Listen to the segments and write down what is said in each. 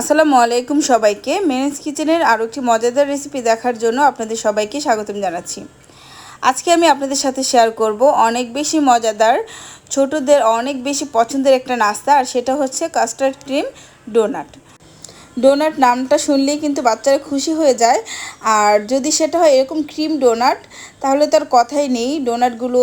আসসালামু আলাইকুম সবাইকে। মেনেস কিচেনের আরও একটি মজাদার রেসিপি দেখার জন্য আপনাদের সবাইকে স্বাগতম জানাচ্ছি। আজকে আমি আপনাদের সাথে শেয়ার করব অনেক বেশি মজাদার, ছোটদের অনেক বেশি পছন্দের একটা নাস্তা, আর সেটা হচ্ছে কাস্টার্ড ক্রিম ডোনাট ডোনাট নামটা শুনলেই কিন্তু বাচ্চারা খুশি হয়ে যায়। আর যদি সেটা হয় এরকম ক্রিম ডোনাট তাহলে তার কথাই নেই। ডোনাটগুলো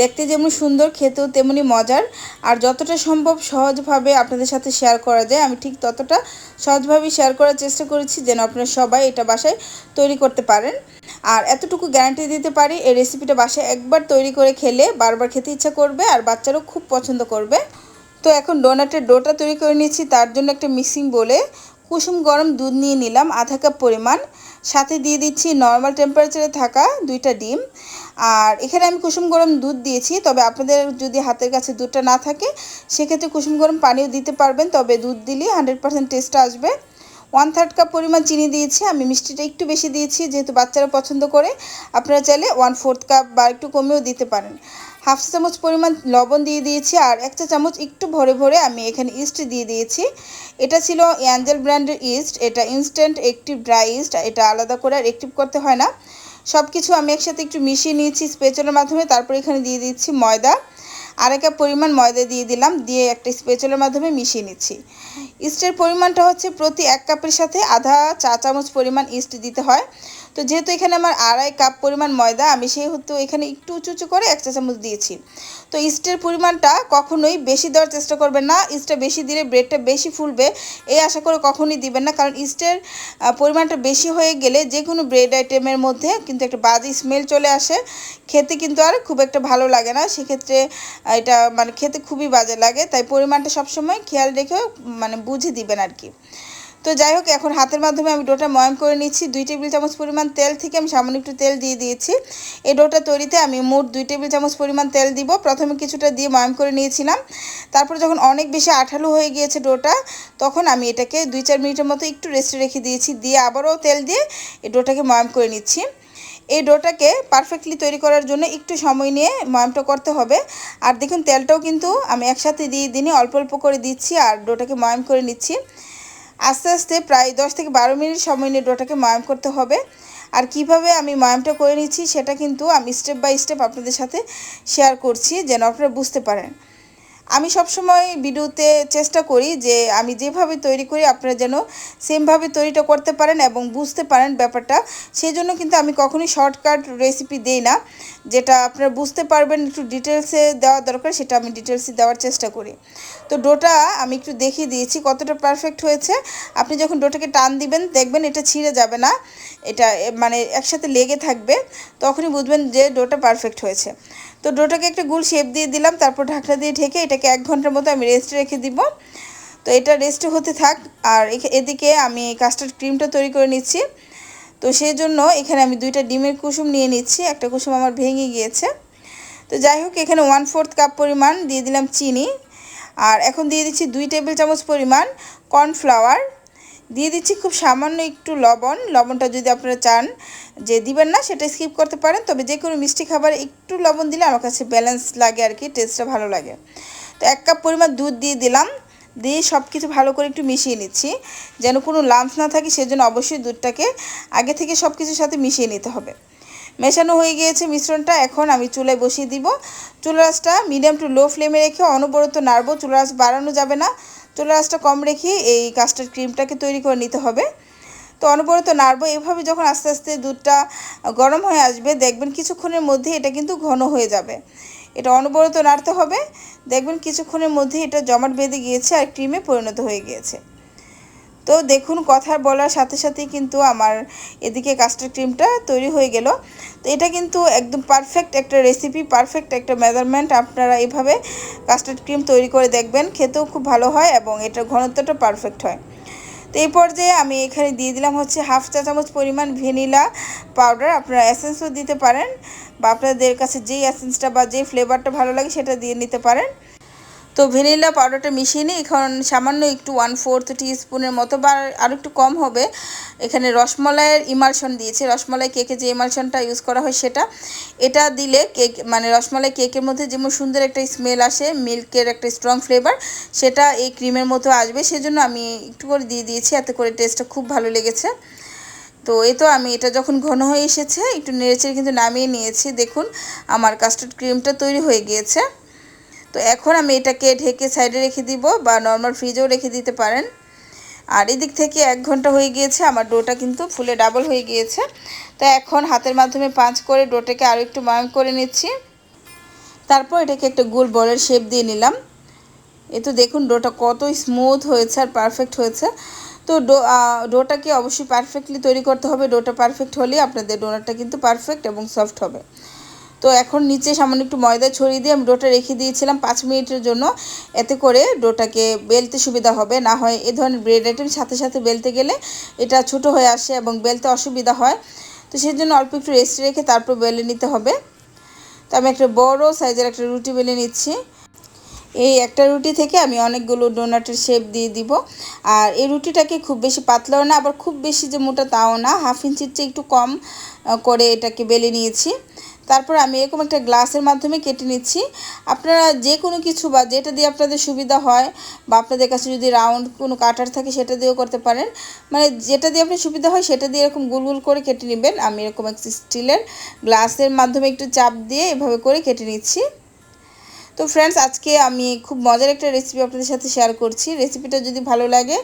দেখতে যেমন সুন্দর, খেতেও তেমনি মজার। আর যতটা সম্ভব সহজভাবে আপনাদের সাথে শেয়ার করা যায়, আমি ঠিক ততটা সহজভাবেই শেয়ার করার চেষ্টা করেছি যেন আপনারা সবাই এটা বাসায় তৈরি করতে পারেন। আর এতটুকু গ্যারান্টি দিতে পারি, এই রেসিপিটা বাসায় একবার তৈরি করে খেলে বারবার খেতে ইচ্ছা করবে আর বাচ্চারাও খুব পছন্দ করবে। তো এখন ডোনাটের ডোটা তৈরি করে নিয়েছি, তার জন্য একটা মিক্সিং বলে কুসুম গরম দুধ নিয়ে নিলাম, আধা কাপ পরিমাণ। সাথে দিয়ে দিচ্ছি নর্মাল টেম্পারেচারে থাকা দুইটা ডিম। আর এখানে আমি কুসুম গরম দুধ দিয়েছি, তবে আপনাদের যদি হাতের কাছে দুধটা না থাকে, সেক্ষেত্রে কুসুম গরম পানিও দিতে পারবেন, তবে দুধ দিলে হান্ড্রেড পার্সেন্ট টেস্টটা আসবে। ওয়ান থার্ড কাপ পরিমাণ চিনি দিয়েছি, আমি মিষ্টিটা একটু বেশি দিয়েছি, যেহেতু বাচ্চারা পছন্দ করে। আপনারা চাইলে ওয়ান ফোর্থ কাপ বা একটু কমেও দিতে পারেন। হাফ চামচ পরিমাণ লবণ দিয়ে দিয়েছি আর একটা চামচ একটু ভরে ভরে আমি এখানে ইস্ট দিয়ে দিয়েছি। এটা ছিল অ্যাঞ্জেল ব্র্যান্ডের ইস্ট এটা ইনস্ট্যান্ট একটিভ ড্রাই ইস্ট এটা আলাদা করে আর একটিভ করতে হয় না। সব কিছু আমি একসাথে একটু মিশিয়ে নিয়েছি স্পেচলের মাধ্যমে, তারপর এখানে দিয়ে দিচ্ছি ময়দা। আর এক কাপ পরিমাণ ময়দা দিয়ে দিলাম, দিয়ে একটা স্পেচলের মাধ্যমে মিশিয়ে নিচ্ছি। ইস্টের পরিমাণটা হচ্ছে প্রতি এক কাপের সাথে আধা চা চামচ পরিমাণ ইস্ট দিতে হয়। তো যেহেতু এখানে আমার আড়াই কাপ পরিমাণ ময়দা, আমি সেহেতু এখানে একটু উঁচু উঁচু করে এক চা চামচ দিয়েছি। তো ইস্টের পরিমাণটা কখনোই বেশি দেওয়ার চেষ্টা করবেন না, ইস্টটা বেশি দিলে ব্রেডটা বেশি ফুলবে এই আশা করে কখনোই দিবেন না, কারণ ইস্টের পরিমাণটা বেশি হয়ে গেলে যে কোনো ব্রেড আইটেমের মধ্যে কিন্তু একটা বাজে স্মেল চলে আসে, খেতে কিন্তু আর খুব একটা ভালো লাগে না, সেক্ষেত্রে এটা মানে খেতে খুবই বাজে লাগে, তাই পরিমাণটা সবসময় খেয়াল রেখে মানে বুঝে দিবেন আর কি। তো যাই হোক, এখন হাতের মাধ্যমে আমি ডোটা ময়াম করে নিচ্ছি। দুই টেবিল চামচ পরিমাণ তেল থেকে আমি সামান্য একটু তেল দিয়ে দিয়েছি। এই ডোটা তৈরিতে আমি মোট দুই টেবিল চামচ পরিমাণ তেল দিব। প্রথমে কিছুটা দিয়ে ময়াম করে নিয়েছিলাম। তারপর যখন অনেক বেশি আঠালো হয়ে গিয়েছে ডোটা, তখন আমি এটাকে দুই চার মিনিটের মতো একটু রেস্টে রেখে দিয়েছি। দিয়ে আবারও তেল দিয়ে এই ডোটাকে ময়াম করে নিচ্ছি। এই ডোটাকে পারফেক্টলি তৈরি করার জন্য একটু সময় নিয়ে ময়ামটা করতে হবে। আর দেখুন, তেলটাও কিন্তু আমি একসাথে দিয়ে দিনই অল্প অল্প করে দিচ্ছি আর ডোটাকে ময়াম করে নিচ্ছি। আস্তে আস্তে প্রায় দশ থেকে বারো মিনিট সময় নিয়ে ডোটাকে ময়াম করতে হবে। আর কীভাবে আমি ময়ামটা করে নিচ্ছি সেটা কিন্তু আমি স্টেপ বাই স্টেপ আপনাদের সাথে শেয়ার করছি যেন আপনারা বুঝতে পারেন। আমি সবসময় ভিডিওতে চেষ্টা করি যে আমি যেভাবে তৈরি করি আপনারা যেন সেমভাবে তৈরিটা করতে পারেন এবং বুঝতে পারেন ব্যাপারটা। সেই জন্য কিন্তু আমি কখনোই শর্টকাট রেসিপি দিই না। যেটা আপনারা বুঝতে পারবেন, একটু ডিটেলসে দেওয়া দরকার, সেটা আমি ডিটেলসে দেওয়ার চেষ্টা করি। তো ডোটা আমি একটু দেখিয়ে দিয়েছি কতটা পারফেক্ট হয়েছে। আপনি যখন ডোটাকে টান দিবেন, দেখবেন এটা ছিঁড়ে যাবে না। এটা মানে একসাথে লেগে থাকবে, তখনই বুঝবেন যে ডোটা পারফেক্ট হয়েছে। তো ডোটাকে একটা গুল শেপ দিয়ে দিলাম, তারপর ঢাকনা দিয়ে ঢেকে এটাকে এক ঘণ্টার মতো আমি রেস্টে রেখে দিব। তো এটা রেস্টে হতে থাক, আর এদিকে আমি কাস্টার্ড ক্রিমটা তৈরি করে নিচ্ছি। তো সেই জন্য এখানে আমি দুইটা ডিমের কুসুম নিয়ে নিচ্ছি, একটা কুসুম আমার ভেঙে গিয়েছে। তো যাই হোক, এখানে ওয়ান ফোর্থ কাপ পরিমাণ দিয়ে দিলাম চিনি। আর এখন দিয়ে দিচ্ছি দুই টেবিল চামচ পরিমাণ কর্নফ্লাওয়ার। দিয়ে দিচ্ছি খুব সামান্য একটু লবণ। লবণটা যদি আপনারা চান যে দিবেন না, সেটা স্কিপ করতে পারেন। তবে যে কোনো মিষ্টি খাবারে একটু লবণ দিলে আমার কাছে ব্যালেন্স লাগে আর কি, টেস্টটা ভালো লাগে। তো এক কাপ পরিমাণ দুধ দিয়ে দিলাম। দিয়ে সব কিছু ভালো করে একটু মিশিয়ে নিচ্ছি। যেন কোনো লাম্পস না থাকে, সেজন্য অবশ্যই দুধটাকে আগে থেকে সব কিছুর সাথে মিশিয়ে নিতে হবে। মেশানো হয়ে গিয়েছে মিশ্রণটা। এখন আমি চুলায় বসিয়ে দিব। চুলা রাসটা মিডিয়াম টু লো ফ্লেমে রেখে অনবরত নাড়বো। চুলা রাস বাড়ানো যাবে না। চুলা রাসটা কম রেখে এই কাস্টার্ড ক্রিমটাকে তৈরি করে নিতে হবে। তো অনবরত নাড়বো। এভাবে যখন আস্তে আস্তে দুধটা গরম হয়ে আসবে, দেখবেন কিছুক্ষণের মধ্যে এটা কিন্তু ঘন হয়ে যাবে। এটা অনবরত নাড়তে হবে। দেখবেন কিছুক্ষণের মধ্যে এটা জমাট বেঁধে গিয়েছে আর ক্রিমে পরিণত হয়ে গিয়েছে। তো দেখুন, কথা বলার সাথে সাথেই কিন্তু আমার এদিকে কাস্টার্ড ক্রিমটা তৈরি হয়ে গেল। তো এটা কিন্তু একদম পারফেক্ট একটা রেসিপি পারফেক্ট একটা মেজারমেন্ট আপনারা এভাবে কাস্টার্ড ক্রিম তৈরি করে দেখবেন, খেতেও খুব ভালো হয় এবং এটার ঘনত্বটা পারফেক্ট হয়। তো এই পর্যায়ে আমি এখানে দিয়ে দিলাম হচ্ছে হাফ চা চামচ পরিমাণ ভ্যানিলা পাউডার। আপনারা এসেন্সও দিতে পারেন বা আপনাদের কাছে যেই এসেন্সটা বা যেই ফ্লেভারটা ভালো লাগে সেটা দিয়ে নিতে পারেন। তো ভ্যানিলা পাউডারটা মিশিয়ে নিই এখন সামান্য একটু ওয়ান ফোর্থ স্পুনের মতো বা আরও একটু কম হবে। এখানে রসমলাইয়ের ইমালশন দিয়েছে। রসমলাই কেকে যে ইমালশনটা ইউজ করা হয় সেটা। এটা দিলে কেক মানে রসমলাই কেকের মধ্যে যেমন সুন্দর একটা স্মেল আসে মিল্কের একটা স্ট্রং ফ্লেভার সেটা এই ক্রিমের মতো আসবে। সেজন্য আমি একটু করে দিয়ে দিয়েছি, এতে করে টেস্টটা খুব ভালো লেগেছে। তো এ তো আমি, এটা যখন ঘন হয়ে এসেছে, একটু নেড়েচেড়ে কিন্তু নামিয়ে নিয়েছি। দেখুন, আমার কাস্টার্ড ক্রিমটা তৈরি হয়ে গিয়েছে। তো এখন আমি এটাকে ঢেকে সাইডে রেখে দিব বা নর্মাল ফ্রিজেও রেখে দিতে পারেন। আর এদিক থেকে এক ঘণ্টা হয়ে গিয়েছে, আমার ডোটা কিন্তু ফুলে ডাবল হয়ে গিয়েছে। তো এখন হাতের মাধ্যমে পাঁচ করে ডোটাকে আরও একটু ময়ম করে নিচ্ছি। তারপর এটাকে একটা গোল বলের শেপ দিয়ে নিলাম। এ তো দেখুন, ডোটা কত স্মুথ হয়েছে আর পারফেক্ট হয়েছে। তো ডো ডোটাকে অবশ্যই পারফেক্টলি তৈরি করতে হবে। ডোটা পারফেক্ট হলে আপনাদের ডোনারটা কিন্তু পারফেক্ট এবং সফট হবে। তো এখন নিচে সামান্য একটু ময়দা ছড়িয়ে দিয়ে আমি ডোটা রেখে দিয়েছিলাম পাঁচ মিনিটের জন্য। এতে করে ডোটাকে বেলতে সুবিধা হবে। না হয় এ ধরনের ব্রেড আইটেম সাথে সাথে বেলতে গেলে এটা ছোট হয়ে আসে এবং বেলতে অসুবিধা হয়। তো সেই জন্য অল্প একটু রেস্ট রেখে তারপর বেলে নিতে হবে। তো আমি একটা বড় সাইজের একটা রুটি বেলে নিচ্ছি। এই একটা রুটি থেকে আমি অনেকগুলো ডোনাটের শেপ দিয়ে দিব। আর এই রুটিটাকে খুব বেশি পাতলাও না, আবার খুব বেশি যে মোটা তাও না। হাফ ইঞ্চির চেয়ে একটু কম করে এটাকে বেলে নিয়েছি। তারপর আমি এরকম একটা গ্লাসের মাধ্যমে কেটে নিচ্ছি। আপনারা যে কোনো কিছু বা যেটা দিয়ে আপনাদের সুবিধা হয় বা আপনাদের কাছে যদি রাউন্ড কোনো কাটার থাকে সেটা দিয়েও করতে পারেন। মানে যেটা দিয়ে আপনার সুবিধা হয় সেটা দিয়ে এরকম গুল গুল করে কেটে নেবেন। আমি এরকম একটা স্টিলের গ্লাসের মাধ্যমে একটু চাপ দিয়ে এভাবে করে কেটে নিচ্ছি। তো ফ্রেন্ডস আজকে আমি খুব মজার একটা রেসিপি আপনাদের সাথে শেয়ার করছি। রেসিপিটা যদি ভালো লাগে,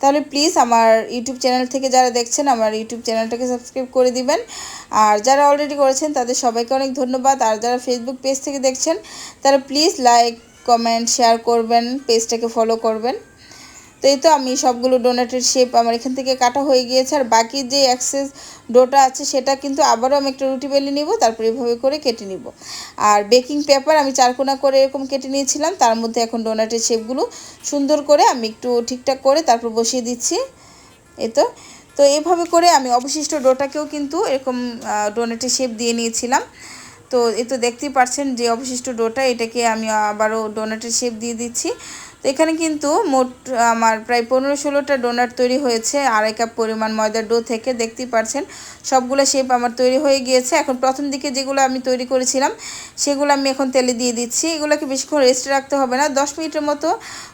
তাহলে প্লিজ আমার ইউটিউব চ্যানেল থেকে যারা দেখছেন, আমার ইউটিউব চ্যানেলটাকে সাবস্ক্রাইব করে দিবেন। আর যারা অলরেডি করেছেন, তাদের সবাইকে অনেক ধন্যবাদ। আর যারা ফেসবুক পেজ থেকে দেখছেন, তারা প্লিজ লাইক কমেন্ট শেয়ার করবেন পেজটাকে ফলো করবেন। তো এই তো আমি সবগুলো ডোনাটের শেপ আমার এখান থেকে কাটা হয়ে গিয়েছে। আর বাকি যে অ্যাক্সেস ডোটা আছে, সেটা কিন্তু আবারও আমি একটা রুটি বেলে নিব, তারপর এভাবে করে কেটে নিব। আর বেকিং পেপার আমি চারকোনা করে এরকম কেটে নিয়েছিলাম, তার মধ্যে এখন ডোনাটের শেপগুলো সুন্দর করে আমি একটু ঠিকঠাক করে তারপর বসিয়ে দিচ্ছি। এই তো। তো এভাবে করে আমি অবশিষ্ট ডোটাকেও কিন্তু এরকম ডোনাটের শেপ দিয়ে নিয়েছিলাম। তো এই তো দেখতেই পাচ্ছেন যে অবশিষ্ট ডোটা এটাকে আমি আবারও ডোনাটের শেপ দিয়ে দিচ্ছি। তো এখানে কিন্তু মোট, আমার প্রায় পনেরো ষোলোটা ডোনাট তৈরি হয়েছে, আড়াই কাপ পরিমাণ ময়দার ডো থেকে, দেখতেই পারছেন, সবগুলো শেপ আমার তৈরি হয়ে গিয়েছে। এখন প্রথম দিকে যেগুলো আমি তৈরি করেছিলাম, সেগুলো আমি এখন তেলে দিয়ে দিচ্ছি। এগুলোকে বেশিক্ষণ রেস্টে রাখতে হবে না, দশ মিনিটের মতো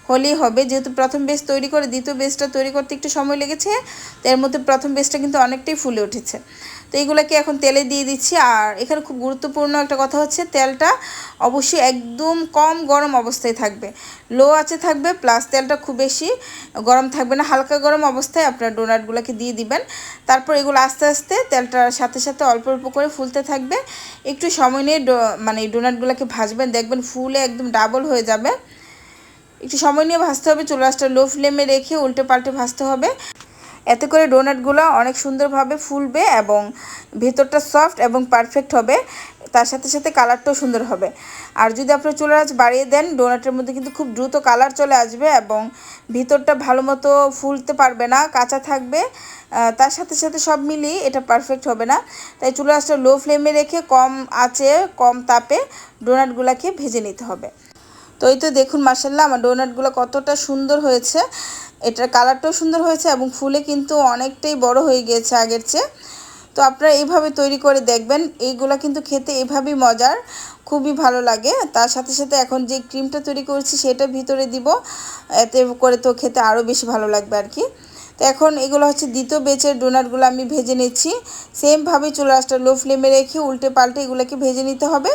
হলেই হবে। যেহেতু প্রথম বেস তৈরি করে, দ্বিতীয় বেসটা তৈরি করতে একটু সময় লেগেছে এর মধ্যে প্রথম বেসটা কিন্তু অনেকটাই ফুলে উঠেছে। তো এইগুলোকে এখন তেলে দিয়ে দিচ্ছি। আর এখানে খুব গুরুত্বপূর্ণ একটা কথা হচ্ছে, তেলটা অবশ্যই একদম কম গরম অবস্থায় থাকবে। লো আছে থাকবে প্লাস তেলটা খুব বেশি গরম থাকবে না। হালকা গরম অবস্থায় আপনার ডোনাটগুলোকে দিয়ে দিবেন। তারপর এগুলো আস্তে আস্তে তেলটার সাথে সাথে অল্প অল্প করে ফুলতে থাকবে। একটু সময় নিয়ে মানে ডোনাটগুলোকে ভাজবেন, দেখবেন ফুলে একদম ডাবল হয়ে যাবে। একটু সময় নিয়ে ভাজতে হবে চুলাসটা লো ফ্লেমে রেখে উল্টে পাল্টে ভাজতে হবে। এতে করে ডোনাটগুলো অনেক সুন্দরভাবে ফুলবে এবং ভেতরটা সফট এবং পারফেক্ট হবে, তার সাথে সাথে কালারটাও সুন্দর হবে। আর যদি আপনার চুলার আঁচ বাড়িয়ে দেন, ডোনাটের মধ্যে কিন্তু খুব দ্রুত কালার চলে আসবে এবং ভিতরটা ভালো মতো ফুলতে পারবে না, কাঁচা থাকবে তার সাথে সাথে সব মিলিয়ে এটা পারফেক্ট হবে না। তাই চুলার আঁচটা লো ফ্লেমে রেখে কম আঁচে, কম তাপে ডোনাটগুলোকে ভেজে নিতে হবে। তো এই তো দেখুন মার্শাল্লাহ আমার ডোনাটগুলো কতটা সুন্দর হয়েছে। এটার কালারটাও সুন্দর হয়েছে এবং ফুলে কিন্তু অনেকটাই বড় হয়ে গিয়েছে আগের চেয়ে। তো আপনারা এইভাবে তৈরি করে দেখবেন, এইগুলা কিন্তু খেতে এভাবেই মজার, খুবই ভালো লাগে। তার সাথে সাথে এখন যে ক্রিমটা তৈরি করছি, সেটা ভিতরে দিব, এতে করে তো খেতে আরও বেশি ভালো লাগবে আর কি। তো এখন এগুলো হচ্ছে দ্বিতীয় বেচের ডোনাটগুলো আমি ভেজে নিচ্ছি। সেমভাবে চুলা আঁচটা লো ফ্লেমে রেখে উল্টে পাল্টে এগুলোকে ভেজে নিতে হবে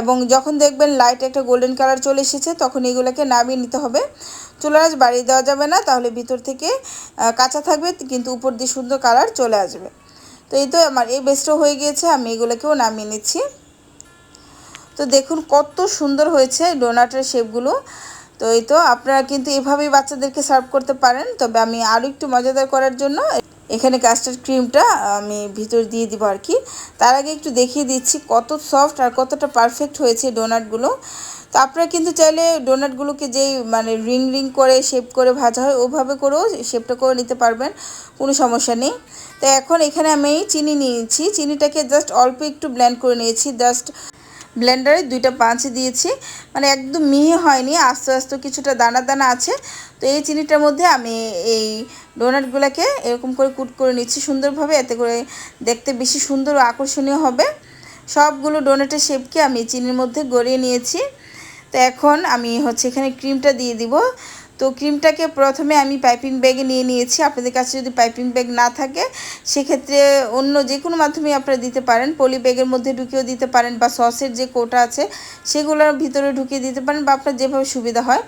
এবং যখন দেখবেন লাইট একটা গোল্ডেন কালার চলে এসেছে, তখন এগুলোকে নামিয়ে নিতে হবে। চুলার আঁচ বাড়িয়ে দেওয়া যাবে না, তাহলে ভিতর থেকে কাঁচা থাকবে, কিন্তু উপর দিয়ে সুন্দর কালার চলে আসবে। তো এই তো আমার এই বেস্টও হয়ে গিয়েছে, আমি এগুলোকেও নামিয়ে নিচ্ছি। তো দেখুন কত সুন্দর হয়েছে ডোনাটের শেপগুলো তো এই তো আপনারা কিন্তু এভাবেই বাচ্চাদেরকে সার্ভ করতে পারেন। তবে আমি আরও একটু মজাদার করার জন্য এখানে কাস্টার্ড ক্রিমটা আমি ভিতর দিয়ে দিব আর কি। তার আগে একটু দেখিয়ে দিচ্ছি কত সফট আর কতটা পারফেক্ট হয়েছে ডোনাটগুলো তো আপনারা কিন্তু চাইলে ডোনাটগুলোকে যেই মানে রিং রিং করে শেপ করে ভাজা হয়, ওভাবে করেও শেপটা করে নিতে পারবেন। কোনো সমস্যা নেই। তো এখন এখানে আমি চিনি নিয়েছি। চিনিটাকে জাস্ট অল্প একটু ব্ল্যান্ড করে নিয়েছি। জাস্ট ব্লেন্ডারে দুইটা পাঁচ দিয়েছি। মানে একদম মিহি হয়নি, আস্তে আস্তে কিছুটা দানা দানা আছে। তো এই চিনিটার মধ্যে আমি এই ডোনাটগুলোকে এরকম করে কুট করে নিচ্ছি সুন্দরভাবে, এতে করে দেখতে বেশি সুন্দর ও আকর্ষণীয় হবে। সবগুলো ডোনাটের শেপকে আমি চিনির মধ্যে গড়িয়ে নিয়েছি। তো এখন আমি হচ্ছে এখানে ক্রিমটা দিয়ে দিব। তো ক্রিমটাকে প্রথমে আমি পাইপিং ব্যাগে নিয়ে নিয়েছি। আপনাদের কাছে যদি পাইপিং ব্যাগ না থাকে, সেক্ষেত্রে অন্য যে কোনো মাধ্যমে আপনারা দিতে পারেন। পলি ব্যাগের মধ্যে ঢুকিয়েও দিতে পারেন বা সসের যে কোটা আছে, সেগুলোর ভিতরে ঢুকিয়ে দিতে পারেন বা আপনার যেভাবে সুবিধা হয়।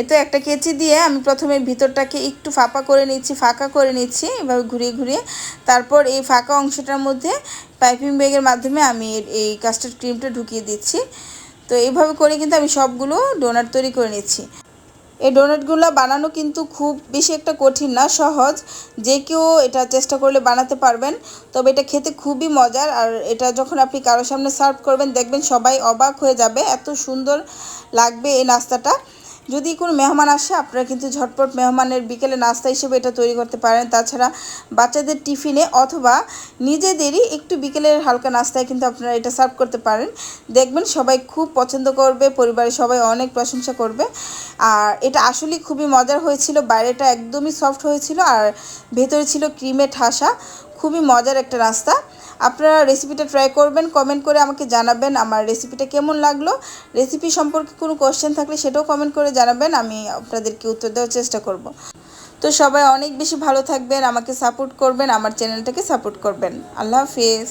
এ তো একটা কেচি দিয়ে আমি প্রথমে ভিতরটাকে একটু ফাঁপা করে নিচ্ছি, ফাঁকা করে নিচ্ছি, এভাবে ঘুরিয়ে ঘুরিয়ে। তারপর এই ফাঁকা অংশটার মধ্যে পাইপিং ব্যাগের মাধ্যমে আমি এই কাস্টার্ড ক্রিমটা ঢুকিয়ে দিচ্ছি। তো এইভাবে করে কিন্তু আমি সবগুলো ডোনার তৈরি করে নিচ্ছি। এই ডোনেটগুলো বানানো কিন্তু খুব বেশি একটা কঠিন না, সহজ। যে কেউ এটা চেষ্টা করলে বানাতে পারবেন। তবে এটা খেতে খুবই মজার আর এটা যখন আপনি কারোর সামনে সার্ভ করবেন, দেখবেন সবাই অবাক হয়ে যাবে। এত সুন্দর লাগবে এই নাস্তাটা। যদি কোনো মেহমান আসে, আপনারা কিন্তু ঝটপট মেহমানের বিকেলে নাস্তা হিসেবে এটা তৈরি করতে পারেন। তাছাড়া বাচ্চাদের টিফিনে অথবা নিজেদেরই একটু বিকেলের হালকা নাস্তায় কিন্তু আপনারা এটা সার্ভ করতে পারেন। দেখবেন সবাই খুব পছন্দ করবে, পরিবারের সবাই অনেক প্রশংসা করবে। আর এটা আসলেই খুবই মজার হয়েছিল, বাইরেটা একদমই সফট হয়েছিল, আর ভেতরে ছিল ক্রিমে ঠাসা। খুবই মজার একটা রাস্তা। আপনারা রেসিপিটা ট্রাই করবেন কমেন্ট করে আমাকে জানাবেন আমার রেসিপিটা কেমন লাগল। রেসিপি সম্পর্কে কোনো কোয়েশ্চেন থাকলে সেটাও কমেন্ট করে জানাবেন, আমি আপনাদেরকে উত্তর দেওয়ার চেষ্টা করব। তো সবাই অনেক বেশি ভালো থাকবেন, আমাকে সাপোর্ট করবেন, আমার চ্যানেলটাকে সাপোর্ট করবেন। আল্লাহ হাফিজ।